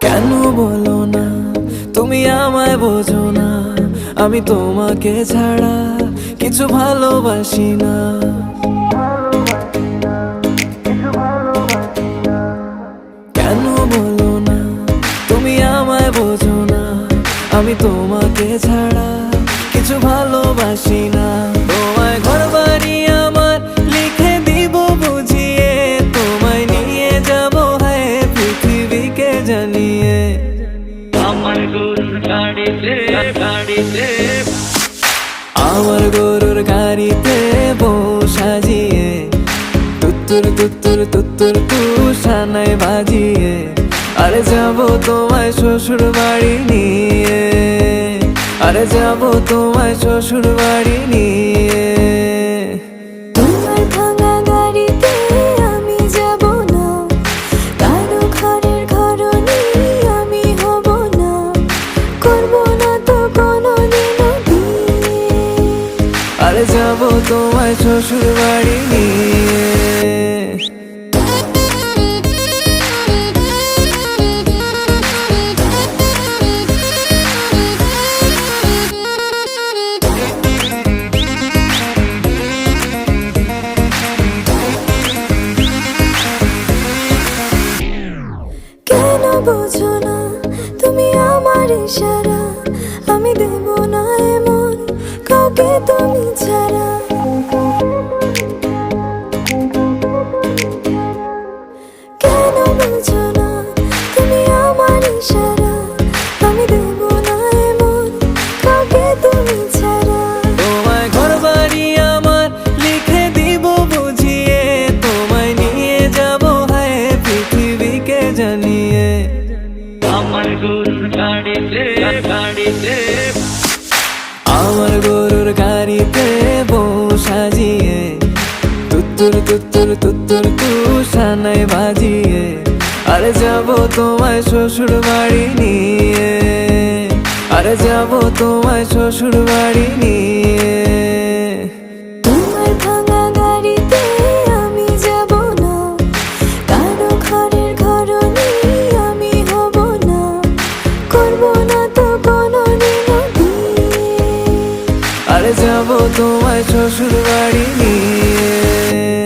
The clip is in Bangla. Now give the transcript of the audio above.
কেন বলো না? তুমি আমায় বোঝো না। আমি তোমাকে ছাড়া কিছু ভালোবাসি না। ভালোবাসি না। তোমায় ঘর বাড়ি আমার লিখে দিব বুঝিয়ে তোমায় নিয়ে যাব হ্যাঁ পৃথিবীকে জানিয়ে। আমার গরুর গাড়িতে গাড়িতে। আমার গরুর গাড়িতে বউ সাজিয়ে তুত্তুর তুত্তুর তুত্তুর তু সানাই বাজিয়ে। আরে যাব তোমায় শ্বশুর বাড়ি নিয়ে। আরে যাব তোমায় শ্বশুর বাড়ি নিয়ে। তোমার ভাঙা গাড়িতে আমি যাব না। কারও ঘরের ঘরনি আমি হব না। করব না তো আরে যাব তোমায় শ্বশুর বাড়ি নিয়ে। বোঝো না তুমি আমার ইশারা আমি দেব না এমন কাউকে তুমি ছাড়া। গরুর গাড়িতে গাড়িতে। আমার গরুর গাড়িতে বউ সাজিয়ে তুত্তুর তুত্তুর তুত্তুর তু সানাই বাজিয়ে, আরে যাব তোমায় শ্বশুর বাড়ি নিয়ে। আরে যাব তোমায় শ্বশুর বাড়ি নিয়ে। যাব তোমায় শ্বশুর বাড়ি নিয়ে।